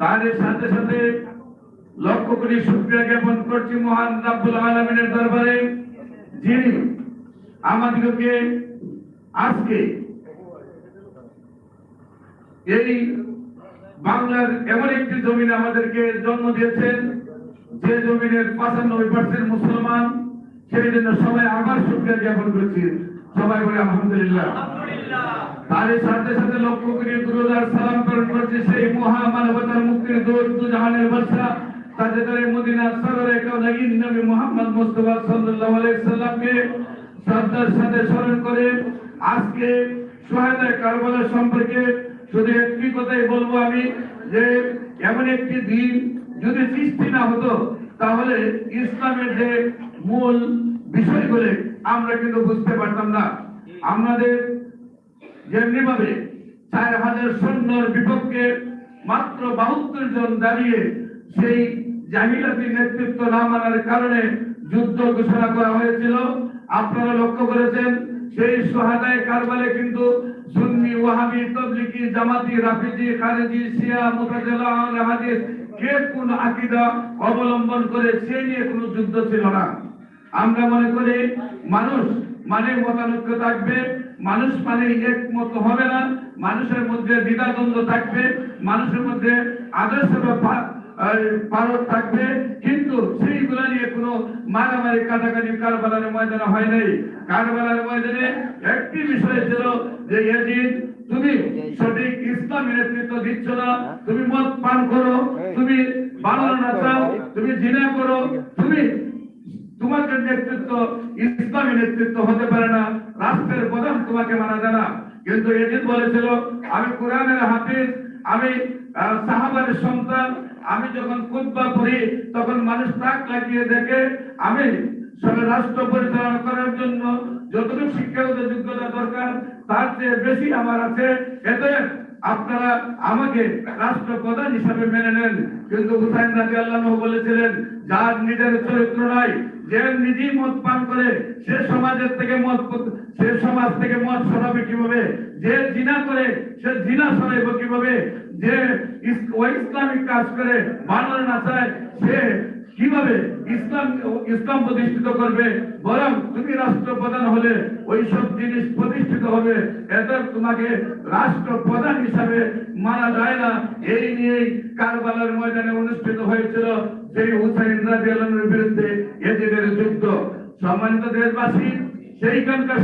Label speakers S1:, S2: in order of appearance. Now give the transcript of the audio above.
S1: তার সাথে সাথে লক্ষ কোটি শুক্রিয়া জ্ঞাপন করছি মহান রাব্বুল আলমিনের দরবারে যিনি আমাদেরকে আজকে এই বাংলার এমন একটি জমিনে আমাদেরকে জন্ম দিয়েছেন যে জমিনের পঁচানব্বই পার্সেন্ট মুসলমান। সেই জন্য সবাই আবার শুক্রিয়া জ্ঞাপন করছি। সবাই বলে আলহামদুলিল্লাহ। তার সাথে সাথে লক্ষ্য করে দুরুদার সালাম মুক্তির দৌড় বর্ষা মদিনা সররে কাউনাগিন নবী মুহাম্মদ মুস্তাফা সাল্লাল্লাহু আলাইহি সাল্লামকে শ্রদ্ধার সাথে স্মরণ করে। আজকে কারবালা সম্পর্কে শুধু একটি কথাই বলব আমি, যে এমন একটি দিন যদি সৃষ্টি না হতো, তাহলে ইসলামের যে মূল বিষয়গুলো আমরা কিন্তু বুঝতে পারতাম না। আমাদের যেমনি ভাবে চার হাজার সৈন্যর বিপক্ষে মাত্র বাহাত্তর জন দাঁড়িয়ে সেই জাহিলাতি নেতৃত্ব না মানার কারণে যুদ্ধ ঘোষণা করা হয়েছিল। আপনারা লক্ষ্য করেছেন, সেই সোহাদায় কারবালে কিন্তু সুন্নি ওয়াহাবি তবলিকি জামাতি, রাফিজি, খারেজি, শিয়া, মুতাজিলা কে কোন আকিদা অবলম্বন করে সে নিয়ে কোনো যুদ্ধ ছিল না। আমরা মনে করি মানুষ মানে মতানৈক্য থাকবে, মানুষ মানে একমত হবে না, মানুষের মধ্যে দ্বিধাদ্বন্দ্ব থাকবে, মানুষের মধ্যে আদর্শ বা পারদ থাকবে, কিন্তু সেইগুলা নিয়ে কোনো মারামারি, কাটাকাটি, কারবালার ময়দানে হয় নাই। কারবালার ময়দানে একটি বিষয় ছিল যে এদিন তুমি সঠিক ইসলামী নেতৃত্ব দিচ্ছ না, তুমি মদ পান করো, তুমি বাংলা নাচাও তুমি জিনা করো, তুমি তোমাকে নেতৃত্ব ইসলামী নেতৃত্ব হতে পারে না, রাষ্ট্রের প্রধান তোমাকে মানা যায় না। কিন্তু এদিন বলেছিল, আমি কোরআনের হাফিজ, আমি সাহাবার সন্তান, আমি যখন খুতবা পড়ি, তখন মানুষ তাক লাগিয়ে দেখে, আমি সবে রাষ্ট্র পরিচালনা করার জন্য যতটুকু শিক্ষাগত যোগ্যতা দরকার, তার চেয়ে বেশি আমার আছে। এতে আপনারা আমাকে রাষ্ট্র প্রধান হিসাবে মেনে নেন। কিন্তু হুসাইন রাজি আল্লাহ বলেছিলেন, যার নিজের চরিত্র নাই, যে নিজেই মদ পান করে, সে সমাজের থেকে মদ সে সমাজ থেকে মদ সরাবে কীভাবে? যে জিনা করে, সে জিনা সরাইব কীভাবে? যে ইসলামিক কাজ করে, বানর না চায় সে কীভাবে ইসলাম ইসলাম প্রতিষ্ঠিত করবে? বরং তুমি রাষ্ট্রপ্রধান হলে ওই সব জিনিস প্রতিষ্ঠিত হবে। এদের তোমাকে রাষ্ট্রপ্রধান হিসাবে মানা যায় না। এই নিয়েই কারবালার ময়দানে অনুষ্ঠিত হয়েছিল সেই হুসাইন রাজি আলমের বিরুদ্ধে এজিদের যুদ্ধ। সম্মানিত দেশবাসী, সেইখানকার